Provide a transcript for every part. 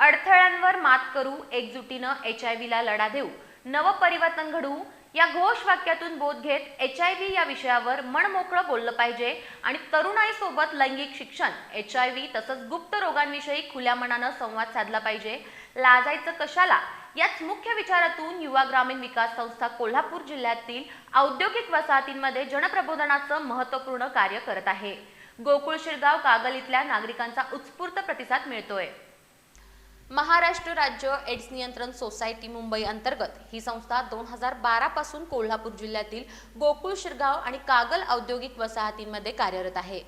अडथळ्यांवर मात करू एकजुटीनं एच आय व्हीला लढा देऊ नवपरिवर्तन घडवू या घोष वाक्यातून बोध घेत एच आय व्ही या विषयावर मनमोकळं बोललं पाहिजे आणि तरुणाईसोबत लैंगिक शिक्षण एच आय व्ही तसंच गुप्त रोगांविषयी खुल्या मनानं संवाद साधला पाहिजे. लाजायचं कशाला? याच मुख्य विचारातून युवा ग्रामीण विकास संस्था कोल्हापूर जिल्ह्यातील औद्योगिक वसाहतींमध्ये जनप्रबोधनाचं महत्त्वपूर्ण कार्य करत आहे. गोकुळ शिरगाव कागल इथल्या नागरिकांचा उत्स्फूर्त प्रतिसाद मिळतोय. महाराष्ट्र राज्य एड्स नियंत्रण सोसायटी मुंबई अंतर्गत ही संस्था दोन हजार बारा पासून कोल्हापूर जिल्ह्यातील गोकुळ शिरगाव आणि कागल औद्योगिक वसाहतींमध्ये कार्यरत आहे.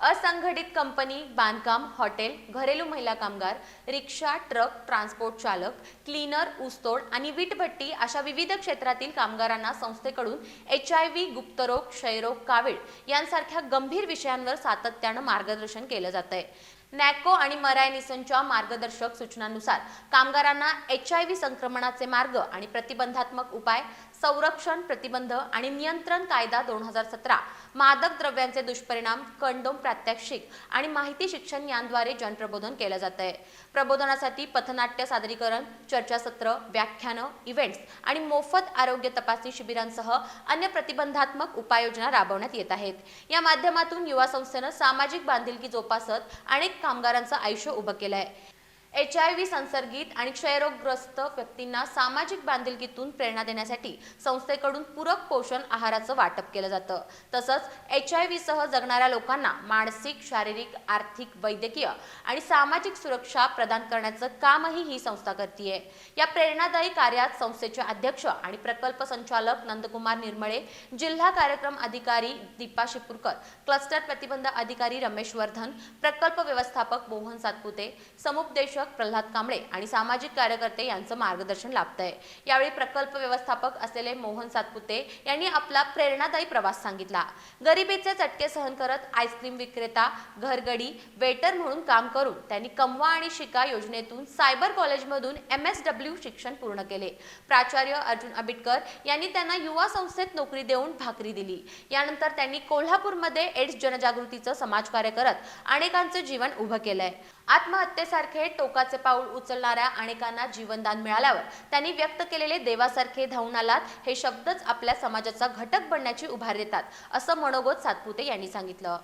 असंघटित कंपनी बांधकाम हॉटेल घरेलू महिला कामगार रिक्षा ट्रक ट्रान्सपोर्ट चालक क्लीनर ऊसतोड आणि वीटभट्टी अशा विविध क्षेत्रातील कामगारांना संस्थेकडून एच आय व्ही गुप्तरोग क्षयरोग कावीळ यांसारख्या गंभीर विषयांवर सातत्यानं मार्गदर्शन केलं जात आहे नॅको आणि मरायनिसनच्या मार्गदर्शक सूचनांनुसार कामगारांना एच आय व्ही संक्रमणाचे मार्ग आणि प्रतिबंधात्मक उपाय संरक्षण प्रतिबंध आणि नियंत्रण कायदा दोन हजार सतरा मादक द्रव्यांचे दुष्परिणाम कंडोम प्रात्यक्षिक आणि माहिती शिक्षण यांद्वारे जनप्रबोधन केलं जात आहे प्रबोधनासाठी पथनाट्य सादरीकरण चर्चासत्र व्याख्यानं इव्हेंट्स आणि मोफत आरोग्य तपासणी शिबिरांसह अन्य प्रतिबंधात्मक उपाययोजना राबवण्यात येत आहेत. या माध्यमातून युवा संस्थेनं सामाजिक बांधिलकी जोपासत अनेक कामगारांचं आयुष्य उभं केलं आहे एच आय व्ही संसर्गित आणि क्षयरोगग्रस्त व्यक्तींना सामाजिक बांधिलकीतून प्रेरणा देण्यासाठी संस्थेकडून पूरक पोषण आहाराचं वाटप केलं जातं. तसंच एच आय व्हीसह जगणाऱ्या लोकांना मानसिक शारीरिक आर्थिक वैद्यकीय आणि सामाजिक सुरक्षा प्रदान करण्याचं कामही ही संस्था करते या प्रेरणादायी कार्यात संस्थेचे अध्यक्ष आणि प्रकल्प संचालक नंदकुमार निर्मळे जिल्हा कार्यक्रम अधिकारी दीपा शिपूरकर क्लस्टर प्रतिबंध अधिकारी रमेश वर्धन प्रकल्प व्यवस्थापक मोहन सातपुते समुपदेश निरीक्षक प्रल्हाद कांबळे आणि सामाजिक कार्यकर्ते यांचं मार्गदर्शन लाभतंय. यावेळी प्रकल्प व्यवस्थापक असलेले मोहन सातपुते यांनी आपला प्रेरणादायी प्रवास सांगितला. गरिबीचे चटके सहन करत आईस्क्रीम विक्रेता घरगडी वेटर म्हणून काम करून त्यांनी कमवा आणि शिका योजनेतून सायबर कॉलेजमधून एम एस डब्ल्यू शिक्षण पूर्ण केले. प्राचार्य अर्जुन आबिटकर यांनी त्यांना युवा संस्थेत नोकरी देऊन भाकरी दिली. यानंतर त्यांनी कोल्हापूरमध्ये एड्स जनजागृतीचं समाजकार्य करत अनेकांचं जीवन उभं केलंय. आत्महत्येसारखे टोकाचे पाऊल उचलणाऱ्या अनेकांना जीवनदान मिळाल्यावर त्यांनी व्यक्त केलेले देवासारखे धावून आलात हे शब्दच आपल्या समाजाचा घटक बनण्याची उभार देतात असं मनोगत सातपुते यांनी सांगितलं.